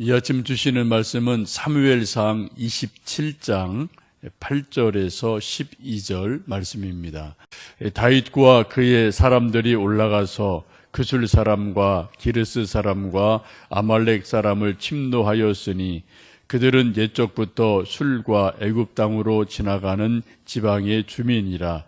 이 아침 주시는 말씀은 사무엘상 27장 8절에서 12절 말씀입니다. 다윗과 그의 사람들이 올라가서 그술 사람과 기르스 사람과 아말렉 사람을 침노하였으니 그들은 옛적부터 술과 애굽 땅으로 지나가는 지방의 주민이라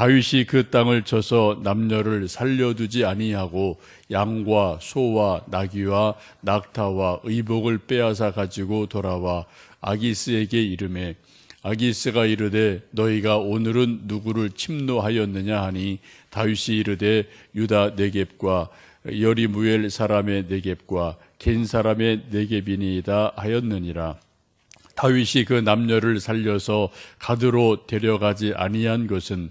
다윗이 그 땅을 쳐서 남녀를 살려두지 아니하고 양과 소와 나귀와 낙타와 의복을 빼앗아 가지고 돌아와 아기스에게 이름해 아기스가 이르되 너희가 오늘은 누구를 침노하였느냐 하니 다윗이 이르되 유다 네겝과 여리무엘 사람의 네겝과 겐 사람의 네겝이니이다 하였느니라. 다윗이 그 남녀를 살려서 가드로 데려가지 아니한 것은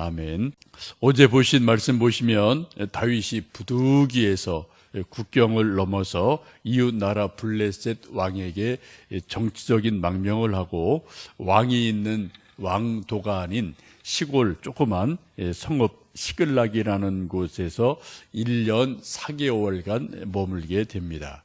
아멘. 어제 보신 말씀 보시면 다윗이 부득이해서 국경을 넘어서 이웃 나라 블레셋 왕에게 정치적인 망명을 하고 왕이 있는 왕도가 아닌 시골 조그만 성읍 시글락이라는 곳에서 1년 4개월간 머물게 됩니다.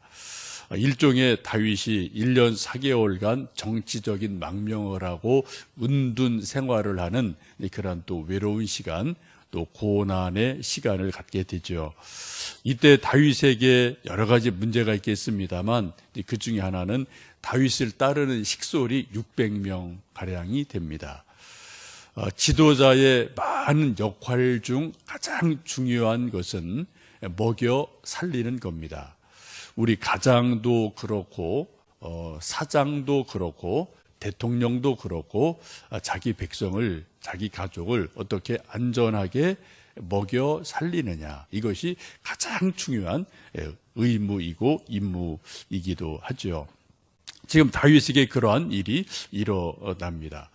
일종의 다윗이 1년 4개월간 정치적인 망명을 하고 은둔 생활을 하는 그러한 또 외로운 시간, 또 고난의 시간을 갖게 되죠. 이때 다윗에게 여러 가지 문제가 있겠습니다만 그 중에 하나는 다윗을 따르는 식솔이 600명 가량이 됩니다. 어, 지도자의 많은 역할 중 가장 중요한 것은 먹여 살리는 겁니다. 우리 가장도 그렇고 어, 사장도 그렇고 대통령도 그렇고 아, 자기 백성을 자기 가족을 어떻게 안전하게 먹여 살리느냐 이것이 가장 중요한 예, 의무이고 임무이기도 하죠. 지금 다윗에게 그러한 일이 일어납니다.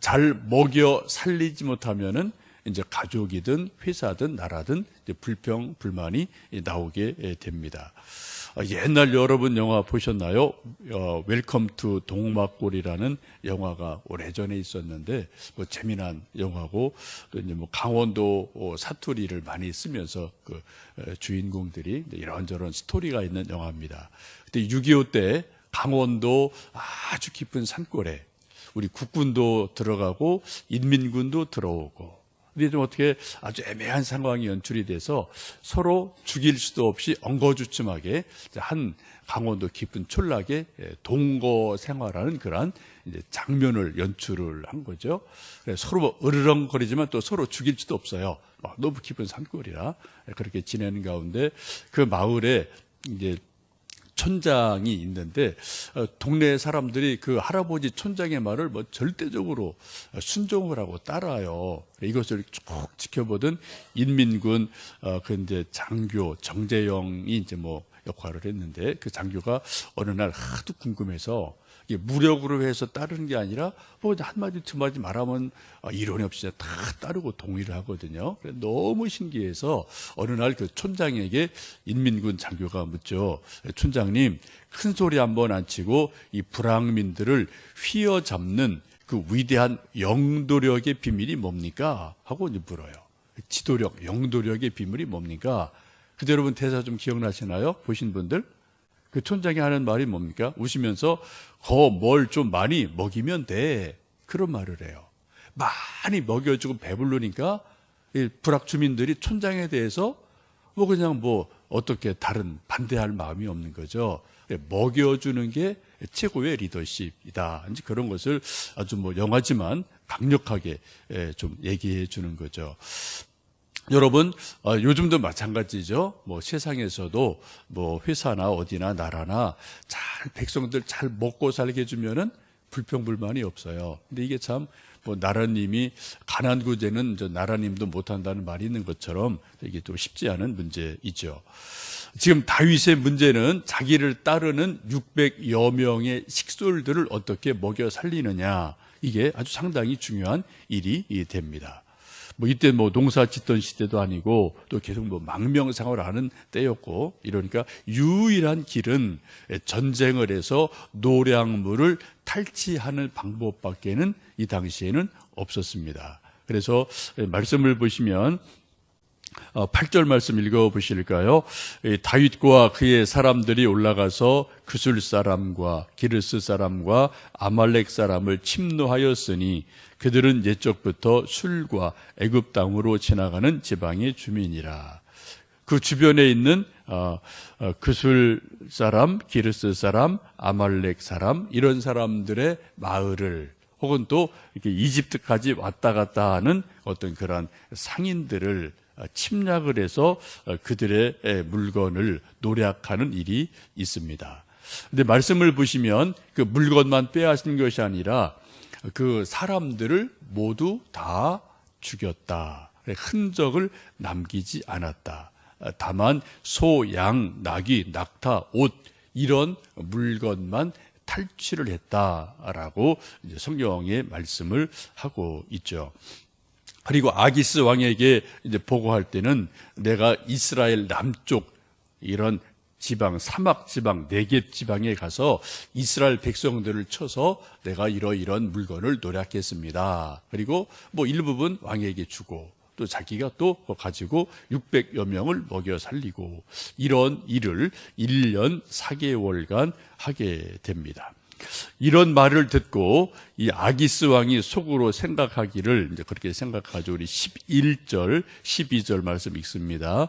잘 먹여 살리지 못하면은 이제 가족이든 회사든 나라든 불평 불만이 나오게 됩니다. 어, 옛날 여러분 영화 보셨나요? 어, 웰컴 투 동막골이라는 영화가 오래전에 있었는데 뭐 재미난 영화고 이제 뭐 강원도 어, 사투리를 많이 쓰면서 그 주인공들이 이런저런 스토리가 있는 영화입니다. 그때 6.25 때 강원도 아주 깊은 산골에 우리 국군도 들어가고 인민군도 들어오고 근데 좀 어떻게 아주 애매한 상황이 연출이 돼서 서로 죽일 수도 없이 엉거주춤하게 한 강원도 깊은 촌락에 동거 생활하는 그러한 장면을 연출을 한 거죠. 서로 뭐 으르렁거리지만 또 서로 죽일 수도 없어요. 너무 깊은 산골이라 그렇게 지내는 가운데 그 마을에 이제 촌장이 있는데 어, 동네 사람들이 그 할아버지 촌장의 말을 뭐 절대적으로 순종을 하고 따라요. 이것을 쭉 지켜보던 인민군 어, 그 이제 장교 정재영이 이제 뭐 역할을 했는데 그 장교가 어느 날 하도 궁금해서 무력으로 해서 따르는 게 아니라 뭐 한마디 두 마디 말하면 아, 이론이 없이 다 따르고 동의를 하거든요. 너무 신기해서 어느 날 그 촌장에게 인민군 장교가 묻죠. 촌장님 큰 소리 한번 안 치고 이 불황민들을 휘어잡는 그 위대한 영도력의 비밀이 뭡니까? 하고 이제 물어요. 지도력, 영도력의 비밀이 뭡니까? 그때 여러분 대사 좀 기억나시나요? 보신 분들? 그 촌장이 하는 말이 뭡니까? 웃으면서 거 뭘 좀 많이 먹이면 돼. 그런 말을 해요. 많이 먹여주고 배부르니까 불악 주민들이 촌장에 대해서 뭐 그냥 뭐 어떻게 다른 반대할 마음이 없는 거죠. 먹여주는 게 최고의 리더십이다. 이제 그런 것을 아주 뭐 영화지만 강력하게 좀 얘기해 주는 거죠. 여러분 어, 요즘도 마찬가지죠. 뭐 세상에서도 뭐 회사나 어디나 나라나 잘 백성들 잘 먹고 살게 해주면은 불평불만이 없어요. 근데 이게 참 뭐 나라님이 가난 구제는 저 나라님도 못한다는 말이 있는 것처럼 이게 또 쉽지 않은 문제이죠. 지금 다윗의 문제는 자기를 따르는 600여 명의 식솔들을 어떻게 먹여 살리느냐 이게 아주 상당히 중요한 일이 됩니다. 뭐 이때 뭐 농사 짓던 시대도 아니고 또 계속 뭐 망명생활을 하는 때였고 이러니까 유일한 길은 전쟁을 해서 노량물을 탈취하는 방법밖에는 이 당시에는 없었습니다. 그래서 말씀을 보시면 8절 말씀 읽어 보실까요? 다윗과 그의 사람들이 올라가서 그술 사람과 기르스 사람과 아말렉 사람을 침노하였으니 그들은 옛적부터 술과 애굽 땅으로 지나가는 지방의 주민이라. 그 주변에 있는 어, 어, 그술 사람, 기르스 사람, 아말렉 사람 이런 사람들의 마을을 혹은 또 이렇게 이집트까지 왔다 갔다 하는 어떤 그런 상인들을 침략을 해서 그들의 물건을 노략하는 일이 있습니다. 근데 말씀을 보시면 그 물건만 빼앗은 것이 아니라 그 사람들을 모두 다 죽였다. 흔적을 남기지 않았다. 다만 소, 양, 나귀, 낙타, 옷 이런 물건만 탈취를 했다라고 성경의 말씀을 하고 있죠. 그리고 아기스 왕에게 이제 보고할 때는 내가 이스라엘 남쪽 이런 지방 사막 지방 네겝 지방에 가서 이스라엘 백성들을 쳐서 내가 이러이런 물건을 노략했습니다. 그리고 뭐 일부분 왕에게 주고 또 자기가 또 가지고 600여 명을 먹여 살리고 이런 일을 1년 4개월간 하게 됩니다. 이런 말을 듣고 이 아기스 왕이 속으로 생각하기를 이제 그렇게 생각하죠. 우리 11절, 12절 말씀 읽습니다.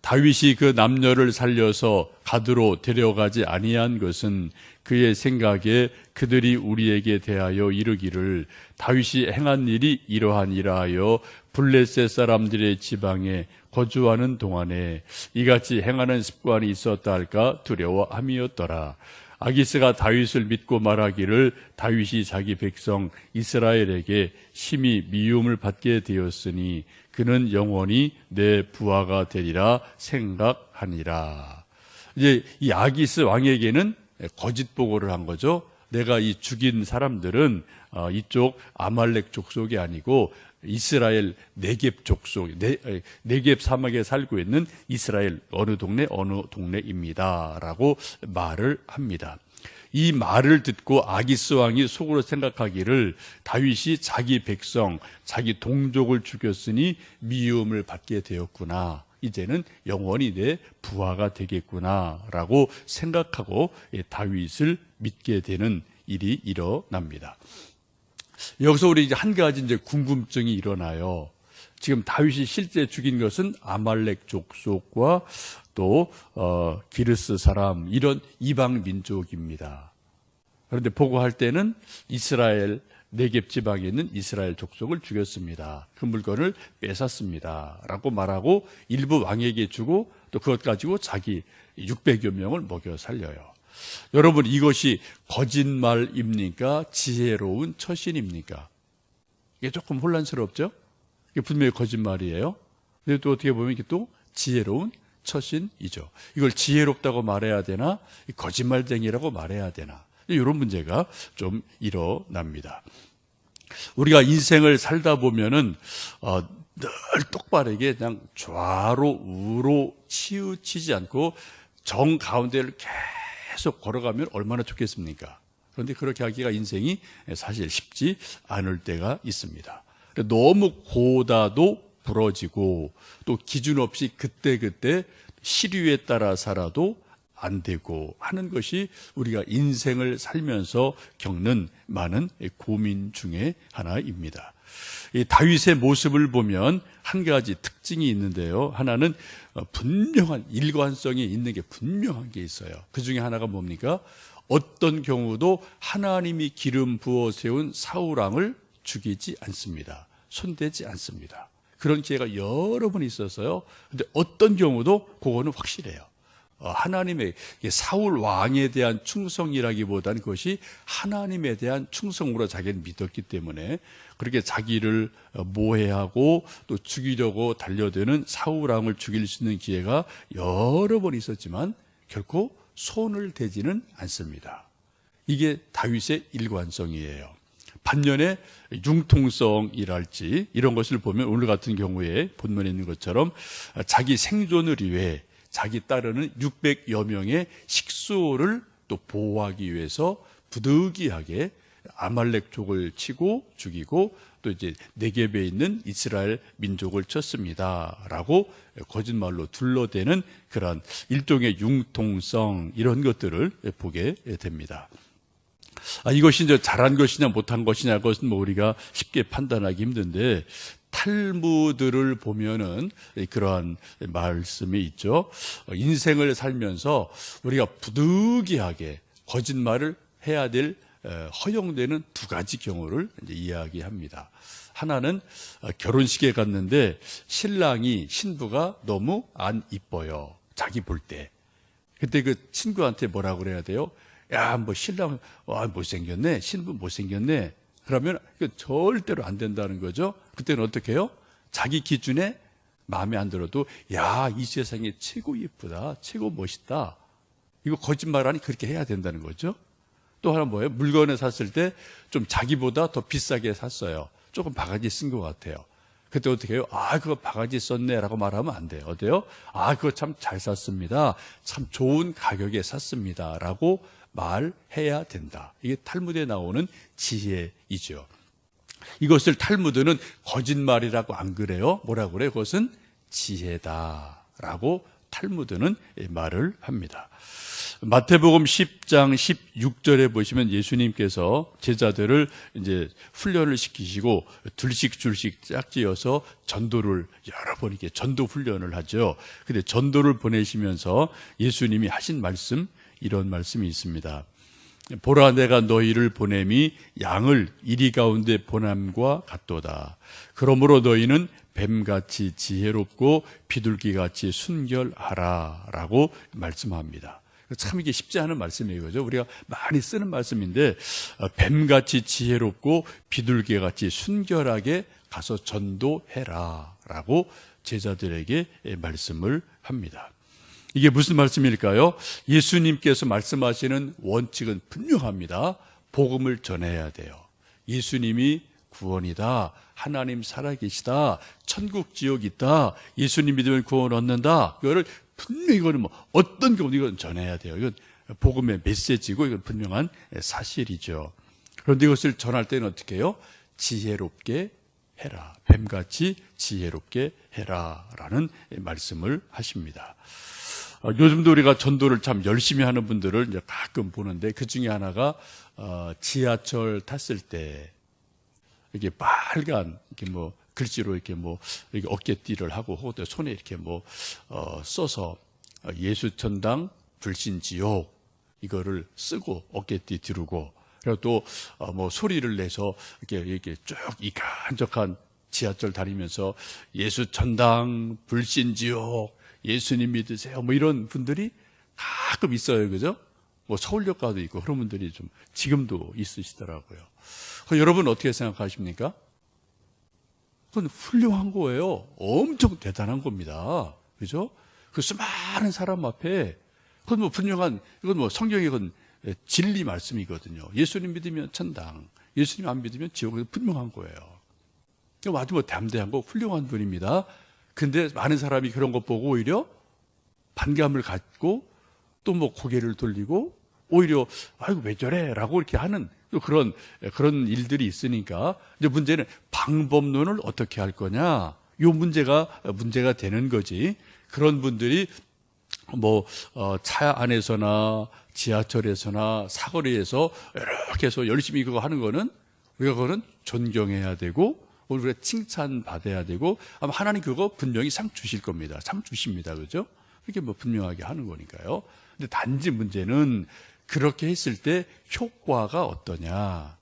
다윗이 그 남녀를 살려서 가드로 데려가지 아니한 것은 그의 생각에 그들이 우리에게 대하여 이르기를 다윗이 행한 일이 이러하니라 하여 블레셋 사람들의 지방에 거주하는 동안에 이같이 행하는 습관이 있었다 할까 두려워함이었더라. 아기스가 다윗을 믿고 말하기를 다윗이 자기 백성 이스라엘에게 심히 미움을 받게 되었으니 그는 영원히 내 부하가 되리라 생각하니라. 이제 이 아기스 왕에게는 거짓 보고를 한 거죠. 내가 이 죽인 사람들은 어, 이쪽 아말렉 족속이 아니고 이스라엘 네겝 족속, 네, 네겝 사막에 살고 있는 이스라엘 어느 동네 어느 동네입니다라고 말을 합니다. 이 말을 듣고 아기스 왕이 속으로 생각하기를 다윗이 자기 백성, 자기 동족을 죽였으니 미움을 받게 되었구나. 이제는 영원히 내 부하가 되겠구나라고 생각하고 다윗을 믿게 되는 일이 일어납니다. 여기서 우리 이제 한 가지 이제 궁금증이 일어나요. 지금 다윗이 실제 죽인 것은 아말렉 족속과 또 어, 기르스 사람 이런 이방 민족입니다. 그런데 보고할 때는 이스라엘 네겝 지방에 있는 이스라엘 족속을 죽였습니다. 그 물건을 뺏었습니다.라고 말하고 일부 왕에게 주고 또 그것 가지고 자기 600여 명을 먹여 살려요. 여러분 이것이 거짓말입니까? 지혜로운 처신입니까? 이게 조금 혼란스럽죠? 이게 분명히 거짓말이에요. 근데 또 어떻게 보면 이게 또 지혜로운 처신이죠. 이걸 지혜롭다고 말해야 되나? 거짓말쟁이라고 말해야 되나? 이런 문제가 좀 일어납니다. 우리가 인생을 살다 보면은 어, 늘 똑바르게 그냥 좌로 우로 치우치지 않고 정 가운데를 계속 걸어가면 얼마나 좋겠습니까? 그런데 그렇게 하기가 인생이 사실 쉽지 않을 때가 있습니다. 너무 고다도 부러지고 또 기준 없이 그때그때 시류에 따라 살아도 안 되고 하는 것이 우리가 인생을 살면서 겪는 많은 고민 중의 하나입니다. 이 다윗의 모습을 보면 한 가지 특징이 있는데요. 하나는 어, 분명한 일관성이 있는 게 분명한 게 있어요. 그 중에 하나가 뭡니까? 어떤 경우도 하나님이 기름 부어 세운 사우랑을 죽이지 않습니다. 손대지 않습니다. 그런 기회가 여러 번 있어서요. 근데 어떤 경우도 그거는 확실해요. 어, 하나님의 사울 왕에 대한 충성이라기보다는 그것이 하나님에 대한 충성으로 자기는 믿었기 때문에 그렇게 자기를 어, 모해하고 또 죽이려고 달려드는 사울 왕을 죽일 수 있는 기회가 여러 번 있었지만 결코 손을 대지는 않습니다. 이게 다윗의 일관성이에요. 반면에 융통성이랄지 이런 것을 보면 오늘 같은 경우에 본문에 있는 것처럼 자기 생존을 위해 자기 따르는 600여 명의 식수를 또 보호하기 위해서 부득이하게 아말렉족을 치고 죽이고 또 이제 네겝에 있는 이스라엘 민족을 쳤습니다라고 거짓말로 둘러대는 그런 일종의 융통성 이런 것들을 보게 됩니다. 아, 이것이 이제 잘한 것이냐 못한 것이냐 그것은 뭐 우리가 쉽게 판단하기 힘든데 탈무드를 보면은 그러한 말씀이 있죠. 어, 인생을 살면서 우리가 부득이하게 거짓말을 해야 될 어, 허용되는 두 가지 경우를 이야기합니다. 하나는 어, 결혼식에 갔는데 신랑이 신부가 너무 안 이뻐요. 자기 볼 때. 그때 그 친구한테 뭐라고 그래야 돼요? 야, 뭐 신랑 와 못생겼네. 신부 못생겼네. 그러면 그 절대로 안 된다는 거죠. 그때는 어떻게 해요? 자기 기준에 마음에 안 들어도 야, 이 세상에 최고 예쁘다. 최고 멋있다. 이거 거짓말하니 그렇게 해야 된다는 거죠. 또 하나 뭐예요? 물건을 샀을 때 좀 자기보다 더 비싸게 샀어요. 조금 바가지 쓴 것 같아요. 그때 어떻게 해요? 아, 그거 바가지 썼네. 라고 말하면 안 돼요. 어때요? 아, 그거 참 잘 샀습니다. 참 좋은 가격에 샀습니다. 라고 말해야 된다. 이게 탈무드에 나오는 지혜이죠. 이것을 탈무드는 거짓말이라고 안 그래요? 뭐라고 그래요? 그것은 지혜다라고 탈무드는 말을 합니다. 마태복음 10장 16절에 보시면 예수님께서 제자들을 이제 훈련을 시키시고 둘씩 둘씩 짝지어서 전도를 여러 번 이렇게 전도 훈련을 하죠. 근데 전도를 보내시면서 예수님이 하신 말씀 이런 말씀이 있습니다. 보라 내가 너희를 보냄이 양을 이리 가운데 보냄과 같도다. 그러므로 너희는 뱀같이 지혜롭고 비둘기같이 순결하라라고 말씀합니다. 참 이게 쉽지 않은 말씀이에요. 그죠? 우리가 많이 쓰는 말씀인데 어, 뱀같이 지혜롭고 비둘기같이 순결하게 가서 전도해라라고 제자들에게 말씀을 합니다. 이게 무슨 말씀일까요? 예수님께서 말씀하시는 원칙은 분명합니다. 복음을 전해야 돼요. 예수님이 구원이다. 하나님 살아계시다. 천국 지옥 있다. 예수님 믿으면 구원 얻는다. 이거를 분명히 이거는 뭐 어떤 경우도 이건 전해야 돼요. 이건 복음의 메시지고 이건 분명한 사실이죠. 그런데 이것을 전할 때는 어떻게 해요? 지혜롭게 해라. 뱀같이 지혜롭게 해라. 라는 말씀을 하십니다. 어, 요즘도 우리가 전도를 참 열심히 하는 분들을 이제 가끔 보는데 그 중에 하나가 어, 지하철 탔을 때 이게 빨간 이렇게 뭐 글씨로 이렇게 뭐 이렇게 어깨띠를 하고 혹은 손에 이렇게 뭐 어, 써서 예수 천당 불신 지옥 이거를 쓰고 어깨띠 두르고 그리고 또뭐 어, 소리를 내서 이렇게 이렇게 쭉 이간적한 지하철 다니면서 예수 천당 불신 지옥 예수님 믿으세요. 뭐 이런 분들이 가끔 있어요. 그죠? 뭐 서울역 가도 있고 그런 분들이 좀 지금도 있으시더라고요. 여러분 어떻게 생각하십니까? 그건 훌륭한 거예요. 엄청 대단한 겁니다. 그죠? 그 수많은 사람 앞에 그건 뭐 분명한 이건 뭐 성경의 건 진리 말씀이거든요. 예수님 믿으면 천당, 예수님 안 믿으면 지옥은 분명한 거예요. 아주 뭐 담대한 거 훌륭한 분입니다. 근데 많은 사람이 그런 것 보고 오히려 반감을 갖고 또 뭐 고개를 돌리고 오히려 아이고 왜 저래라고 이렇게 하는 또 그런 그런 일들이 있으니까 이제 문제는 방법론을 어떻게 할 거냐. 요 문제가 문제가 되는 거지. 그런 분들이 뭐차 어, 안에서나 지하철에서나 사거리에서 이렇게 해서 열심히 그거 하는 거는 우리가 그거는 존경해야 되고 우리가 칭찬받아야 되고 아마 하나님 그거 분명히 상 주실 겁니다. 상 주십니다. 그죠? 그렇게 뭐 분명하게 하는 거니까요. 근데 단지 문제는 그렇게 했을 때 효과가 어떠냐.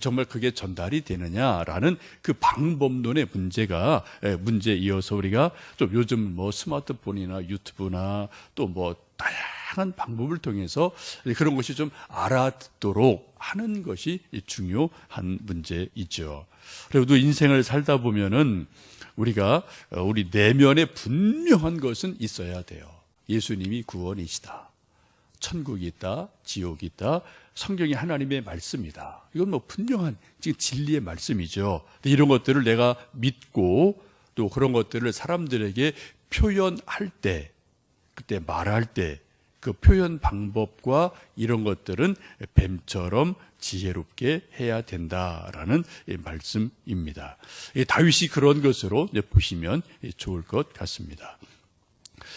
정말 그게 전달이 되느냐라는 그 방법론의 문제가 예, 문제 이어서 우리가 좀 요즘 뭐 스마트폰이나 유튜브나 또 뭐 다양한 방법을 통해서 그런 것이 좀 알아듣도록 하는 것이 중요한 문제이죠. 그래도 인생을 살다 보면은 우리가 어, 우리 내면에 분명한 것은 있어야 돼요. 예수님이 구원이시다. 천국이 있다, 지옥이 있다, 성경이 하나님의 말씀이다. 이건 뭐 분명한 지금 진리의 말씀이죠. 이런 것들을 내가 믿고 또 그런 것들을 사람들에게 표현할 때, 그때 말할 때, 그 표현 방법과 이런 것들은 뱀처럼 지혜롭게 해야 된다라는 이 말씀입니다. 이 다윗이 그런 것으로 보시면 좋을 것 같습니다.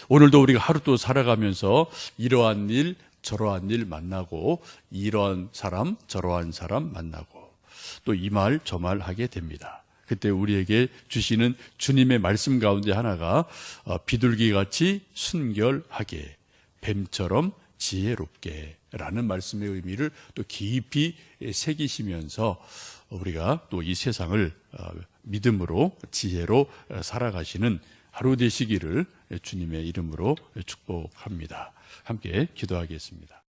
오늘도 우리가 하루 또 살아가면서 이러한 일, 저러한 일 만나고 이러한 사람, 저러한 사람 만나고 또 이 말, 저 말 하게 됩니다. 그때 우리에게 주시는 주님의 말씀 가운데 하나가 어, 비둘기 같이 순결하게 뱀처럼 지혜롭게 라는 말씀의 의미를 또 깊이 새기시면서 우리가 또 이 세상을 어, 믿음으로 지혜로 어, 살아가시는 하루 되시기를 주님의 이름으로 축복합니다. 함께 기도하겠습니다.